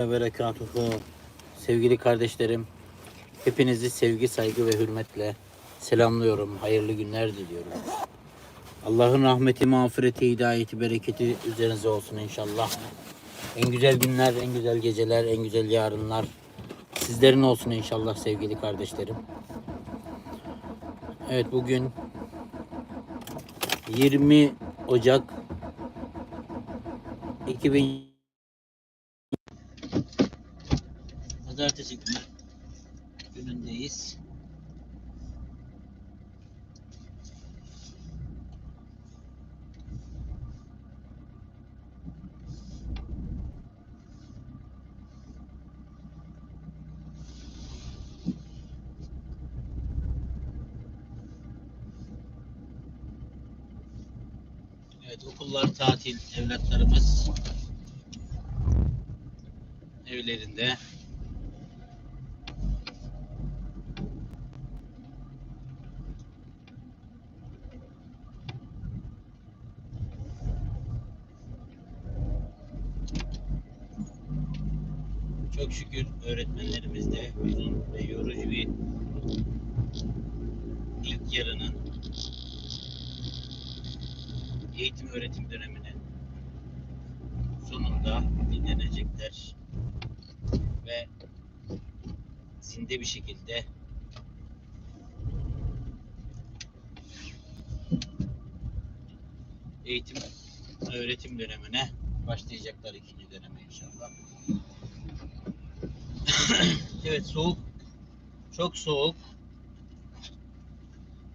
ve berekatuhu. Sevgili kardeşlerim, hepinizi sevgi, saygı ve hürmetle selamlıyorum. Hayırlı günler diliyorum. Allah'ın rahmeti, mağfireti, hidayeti, bereketi üzerinize olsun inşallah. En güzel günler, en güzel geceler, en güzel yarınlar sizlerin olsun inşallah sevgili kardeşlerim. Evet bugün 20 Ocak 2000 Pazartesi günü günündeyiz. Evet okullar tatil evlatlarımız evlerinde Çok şükür öğretmenlerimiz de uzun ve yorucu bir ilk yarının eğitim öğretim döneminin sonunda dinlenecekler ve zinde bir şekilde eğitim öğretim dönemine başlayacaklar ikinci döneme inşallah. evet soğuk. Çok soğuk.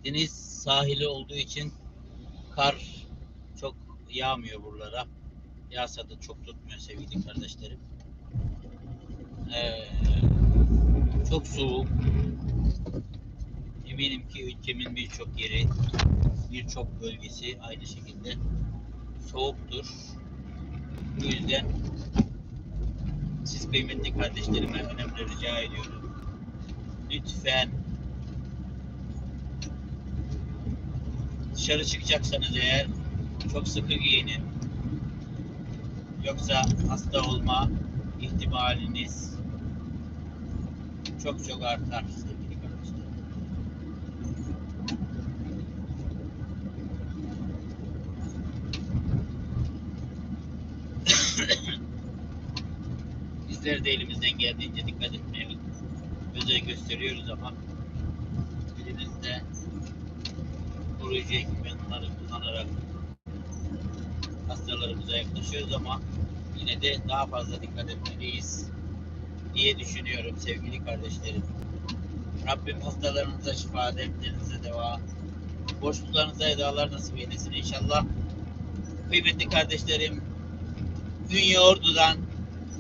Deniz sahili olduğu için kar çok yağmıyor buralara. Yağsa da çok tutmuyor sevgili kardeşlerim. Ee, çok soğuk. Eminim ki ülkemin birçok yeri, birçok bölgesi aynı şekilde soğuktur. Bu yüzden siz kıymetli kardeşlerime önemli rica ediyorum. Lütfen dışarı çıkacaksanız eğer çok sıkı giyinin. Yoksa hasta olma ihtimaliniz çok çok artar sevgili kardeşlerim. Bizler de elimizden geldiğince dikkat etmeye özen gösteriyoruz ama elimizde koruyucu hastalarımıza yaklaşıyoruz ama yine de daha fazla dikkat etmeliyiz diye düşünüyorum sevgili kardeşlerim. Rabbim hastalarınıza şifa, dertlerinize deva, boşluklarınıza edalar nasip eylesin inşallah. Kıymetli kardeşlerim, Ünye Ordu'dan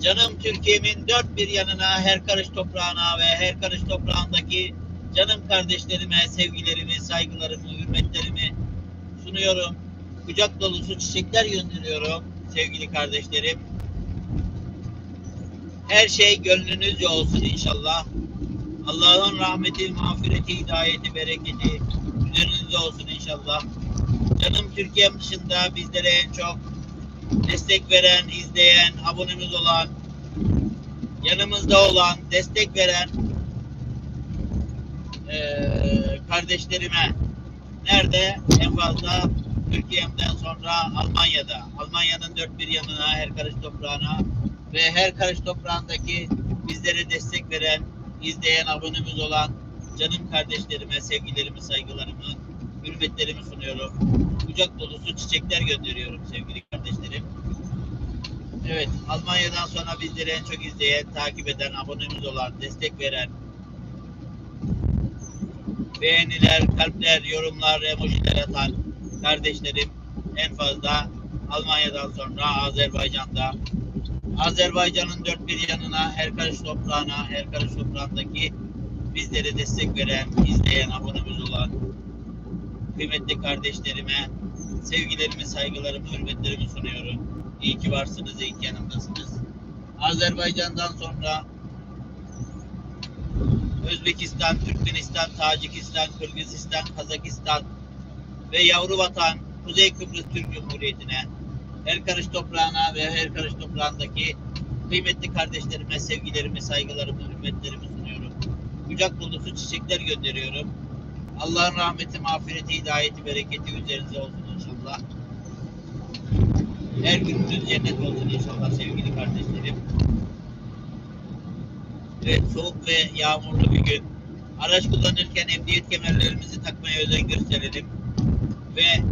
canım Türkiye'min dört bir yanına, her karış toprağına ve her karış toprağındaki canım kardeşlerime sevgilerimi, saygılarımı, hürmetlerimi sunuyorum. Kucak dolusu çiçekler gönderiyorum sevgili kardeşlerim. Her şey gönlünüzce olsun inşallah. Allah'ın rahmeti, mağfireti, hidayeti, bereketi üzerinizde olsun inşallah. Canım Türkiye dışında bizlere en çok destek veren, izleyen, abonemiz olan, yanımızda olan, destek veren eee, kardeşlerime nerede en fazla Türkiye'mden sonra Almanya'da. Almanya'nın dört bir yanına, her karış toprağına ve her karış toprağındaki bizlere destek veren, izleyen, abonemiz olan canım kardeşlerime sevgilerimi, saygılarımı, hürmetlerimi sunuyorum. Kucak dolusu çiçekler gönderiyorum sevgili kardeşlerim. Evet, Almanya'dan sonra bizleri en çok izleyen, takip eden, abonemiz olan, destek veren, beğeniler, kalpler, yorumlar, emojiler atan kardeşlerim en fazla Almanya'dan sonra Azerbaycan'da Azerbaycan'ın dört bir yanına her karış toprağına her karış toprağındaki bizlere destek veren, izleyen, abonemiz olan kıymetli kardeşlerime sevgilerimi, saygılarımı, hürmetlerimi sunuyorum. İyi ki varsınız, iyi ki yanımdasınız. Azerbaycan'dan sonra Özbekistan, Türkmenistan, Tacikistan, Kırgızistan, Kazakistan ve yavru vatan Kuzey Kıbrıs Türk Cumhuriyeti'ne her karış toprağına ve her karış toprağındaki Kıymetli kardeşlerime sevgilerimi, saygılarımı, hürmetlerimi sunuyorum. Kucak dolusu çiçekler gönderiyorum. Allah'ın rahmeti, mağfireti, hidayeti, bereketi üzerinize olsun inşallah. Her gününüz cennet olsun inşallah sevgili kardeşlerim. Evet, soğuk ve yağmurlu bir gün. Araç kullanırken emniyet kemerlerimizi takmaya özen gösterelim. Ve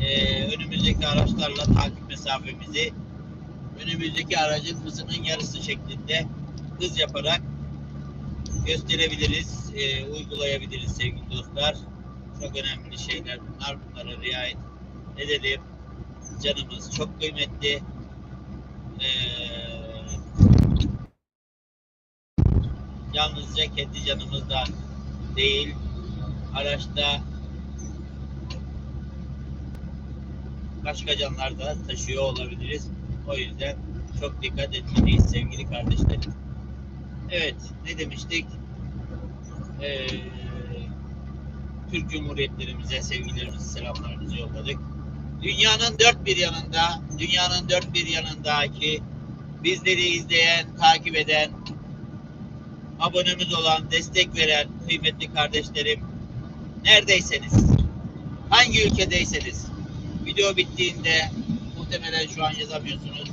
eee, önümüzdeki araçlarla takip mesafemizi önümüzdeki aracın hızının yarısı şeklinde hız yaparak gösterebiliriz, eee, uygulayabiliriz sevgili dostlar. Çok önemli şeyler bunlar. Bunlara riayet edelim. Canımız çok kıymetli. Eee yalnızca kendi canımızdan değil, araçta başka canlar da taşıyor olabiliriz. O yüzden çok dikkat etmeliyiz sevgili kardeşlerim. Evet, ne demiştik? Ee, Türk Cumhuriyetlerimize sevgilerimizi, selamlarımızı yolladık. Dünyanın dört bir yanında, dünyanın dört bir yanındaki bizleri izleyen, takip eden, abonemiz olan, destek veren kıymetli kardeşlerim, neredeyseniz, hangi ülkedeyseniz, video bittiğinde, muhtemelen şu an yazamıyorsunuz,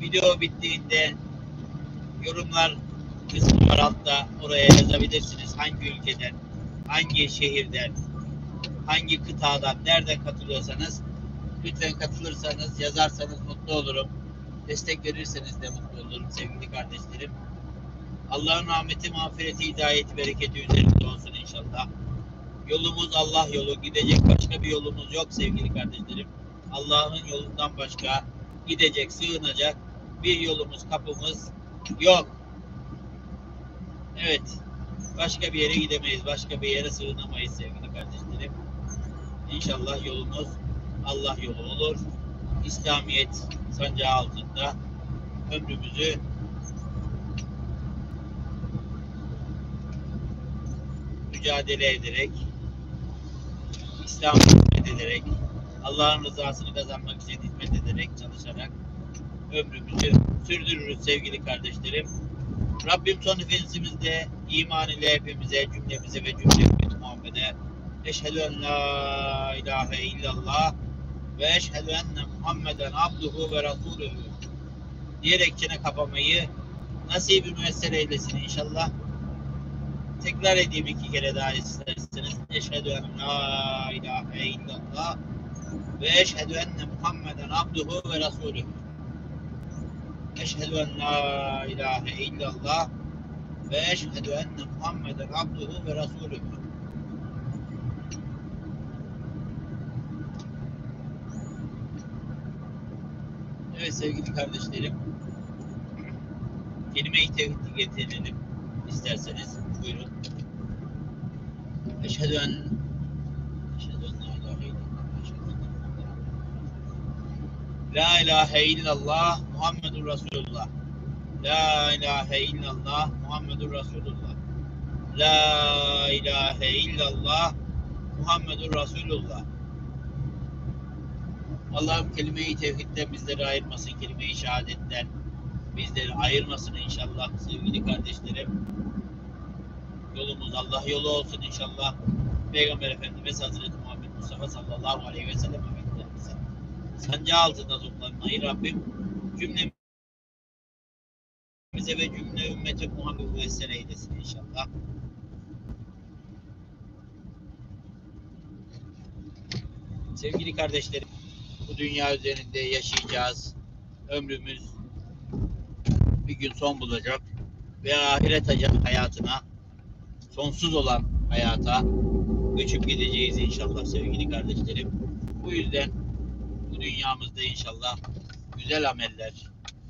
video bittiğinde yorumlar kısmı var altta, oraya yazabilirsiniz. Hangi ülkeden, hangi şehirden, hangi kıtadan, nereden katılıyorsanız, lütfen katılırsanız, yazarsanız mutlu olurum. Destek verirseniz de mutlu olurum sevgili kardeşlerim. Allah'ın rahmeti, mağfireti, hidayeti, bereketi üzerinde olsun inşallah. Yolumuz Allah yolu. Gidecek başka bir yolumuz yok sevgili kardeşlerim. Allah'ın yolundan başka gidecek, sığınacak bir yolumuz, kapımız yok. Evet. Başka bir yere gidemeyiz. Başka bir yere sığınamayız sevgili kardeşlerim. İnşallah yolumuz Allah yolu olur. İslamiyet sancağı altında ömrümüzü mücadele ederek, İslam'a hizmet ederek, Allah'ın rızasını kazanmak için hizmet ederek, çalışarak ömrümüzü sürdürürüz sevgili kardeşlerim. Rabbim son nefesimizde iman ile hepimize, cümlemize ve cümle ümmeti Muhammed'e Eşhedü en la ilahe illallah ve eşhedü enne Muhammeden abduhu ve rasuluhu diyerek çene kapamayı nasip-i müessere eylesin inşallah. Tekrar edeyim iki kere daha isterseniz. Eşhedü en la ilahe illallah ve eşhedü enne Muhammeden abduhu ve rasuluhu. Eşhedü en la ilahe illallah ve eşhedü enne Muhammeden abduhu ve rasuluhu. Evet sevgili kardeşlerim. Kelime-i tevhid getirelim isterseniz. Buyurun. Eşhedü en Eşhedü en la ilahe illallah. La ilahe illallah Muhammedur Resulullah. La ilahe illallah Muhammedur Resulullah. La ilahe illallah Muhammedur Resulullah. Allah'ım kelime-i tevhidden bizleri ayırmasın, kelime-i şehadetten bizleri ayırmasın inşallah sevgili kardeşlerim. Yolumuz Allah yolu olsun inşallah. Peygamber Efendimiz Hazreti Muhammed Mustafa sallallahu aleyhi ve sellem Efendimiz'e sancağı altında toplanmayı Rabbim cümlemize ve cümle ümmeti Muhammed müessere eylesin inşallah. Sevgili kardeşlerim, bu dünya üzerinde yaşayacağız. Ömrümüz bir gün son bulacak ve ahiret hayatına sonsuz olan hayata göçüp gideceğiz inşallah sevgili kardeşlerim. Bu yüzden bu dünyamızda inşallah güzel ameller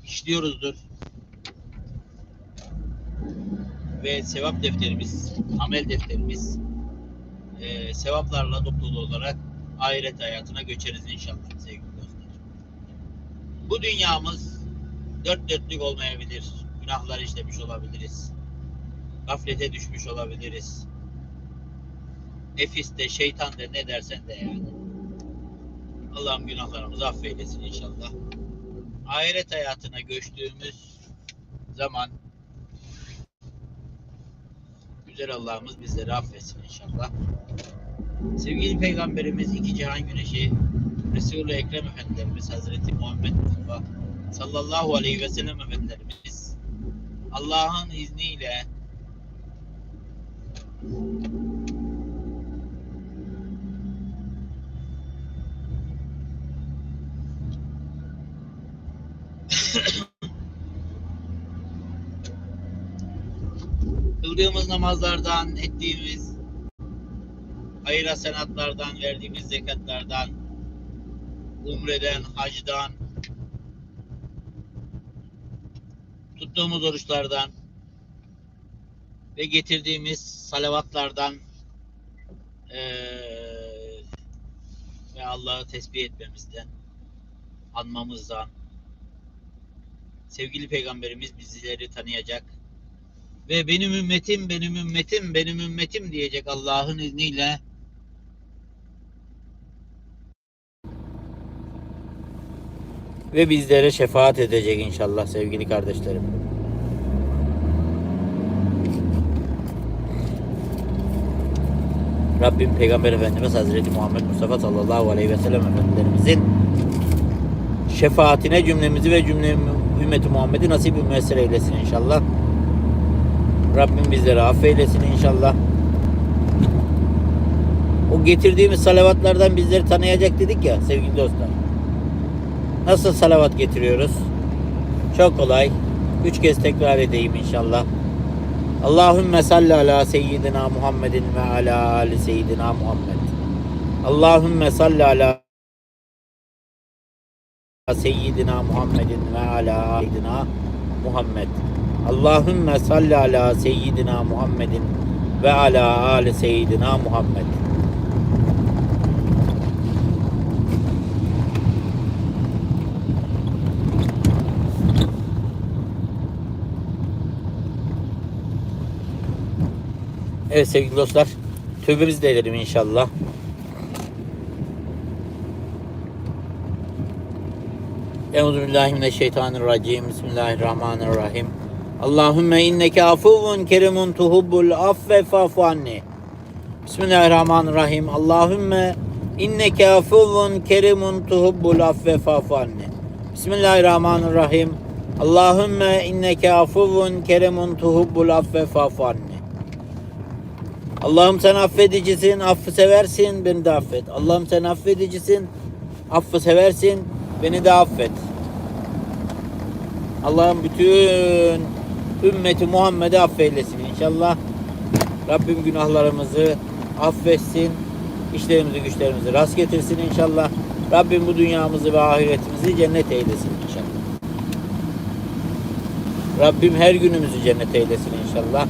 işliyoruzdur. Ve sevap defterimiz, amel defterimiz e, sevaplarla dolu olarak ahiret hayatına göçeriz inşallah sevgili dostlar. Bu dünyamız dört dörtlük olmayabilir. Günahlar işlemiş olabiliriz. Gaflete düşmüş olabiliriz. Nefis de şeytan de ne dersen de yani. Allah'ım günahlarımızı affeylesin inşallah. ahiret hayatına göçtüğümüz zaman güzel Allah'ımız bizleri affetsin inşallah. Sevgili Peygamberimiz iki cihan güneşi Resul-i Ekrem Efendimiz Hazreti Muhammed Mustafa sallallahu aleyhi ve sellem Efendimiz Allah'ın izniyle kıldığımız namazlardan, ettiğimiz hayır hasenatlardan, verdiğimiz zekatlardan, umreden, hacdan, tuttuğumuz oruçlardan ve getirdiğimiz salavatlardan eee, ve Allah'ı tesbih etmemizden, anmamızdan, sevgili peygamberimiz bizleri tanıyacak ve benim ümmetim, benim ümmetim, benim ümmetim diyecek Allah'ın izniyle. Ve bizlere şefaat edecek inşallah sevgili kardeşlerim. Rabbim Peygamber Efendimiz Hazreti Muhammed Mustafa sallallahu aleyhi ve sellem Efendimizin şefaatine cümlemizi ve cümle ümmeti Muhammed'i nasip müessir eylesin inşallah. Rabbim bizleri affeylesin inşallah. O getirdiğimiz salavatlardan bizleri tanıyacak dedik ya sevgili dostlar. Nasıl salavat getiriyoruz? Çok kolay. Üç kez tekrar edeyim inşallah. Allahümme salli ala seyyidina Muhammedin ve ala ali seyyidina Muhammed. Allahümme salli ala seyyidina Muhammedin ve ala seyyidina Muhammed. Allahümme salli ala seyyidina Muhammedin ve ala ali seyyidina Muhammed. Evet sevgili dostlar, tövbemizi de edelim inşallah. Euzubillahimineşşeytanirracim. Bismillahirrahmanirrahim. Allahümme inneke afuvun kerimun tuhubbul affe fa'fu anni. Bismillahirrahmanirrahim. Allahümme inneke afuvun kerimun tuhubbul affe fa'fu anni. Bismillahirrahmanirrahim. Allahümme inneke afuvun kerimun tuhubbul affe fa'fu anni. Allah'ım sen affedicisin, affı seversin, beni de affet. Allah'ım sen affedicisin, affı seversin, beni de affet. Allah'ım bütün ümmeti Muhammed'i affeylesin inşallah. Rabbim günahlarımızı affetsin. işlerimizi güçlerimizi rast getirsin inşallah. Rabbim bu dünyamızı ve ahiretimizi cennet eylesin inşallah. Rabbim her günümüzü cennet eylesin inşallah.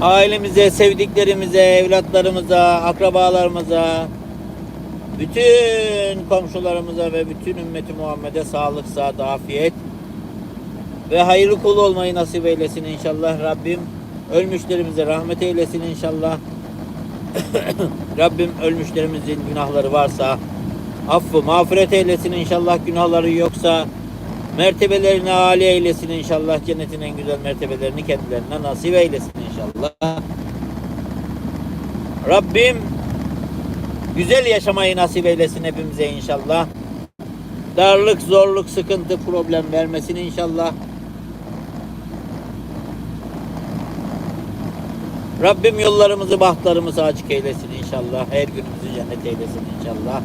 Ailemize, sevdiklerimize, evlatlarımıza, akrabalarımıza, bütün komşularımıza ve bütün ümmeti Muhammed'e sağlık, sıhhat, afiyet ve hayırlı kul olmayı nasip eylesin inşallah. Rabbim ölmüşlerimize rahmet eylesin inşallah. Rabbim ölmüşlerimizin günahları varsa affı mağfiret eylesin inşallah. Günahları yoksa mertebelerini âli eylesin inşallah. Cennetin en güzel mertebelerini kendilerine nasip eylesin inşallah. Rabbim güzel yaşamayı nasip eylesin hepimize inşallah. Darlık, zorluk, sıkıntı, problem vermesin inşallah. Rabbim yollarımızı, bahtlarımızı açık eylesin inşallah. Her günümüzü cennet eylesin inşallah.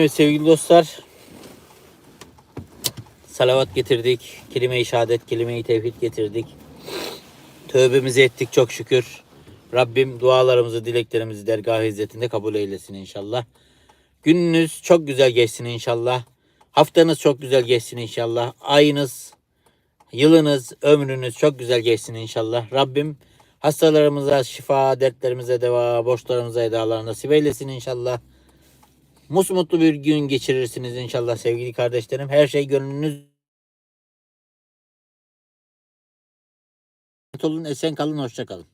Evet sevgili dostlar. Salavat getirdik. Kelime-i şehadet, kelime-i tevhid getirdik. Tövbemizi ettik çok şükür. Rabbim dualarımızı, dileklerimizi dergah izzetinde kabul eylesin inşallah. Gününüz çok güzel geçsin inşallah. Haftanız çok güzel geçsin inşallah. Ayınız, yılınız, ömrünüz çok güzel geçsin inşallah. Rabbim hastalarımıza şifa, dertlerimize deva, borçlarımıza edalar nasip eylesin inşallah. Musmutlu bir gün geçirirsiniz inşallah sevgili kardeşlerim. Her şey gönlünüz olun, esen kalın, hoşça kalın.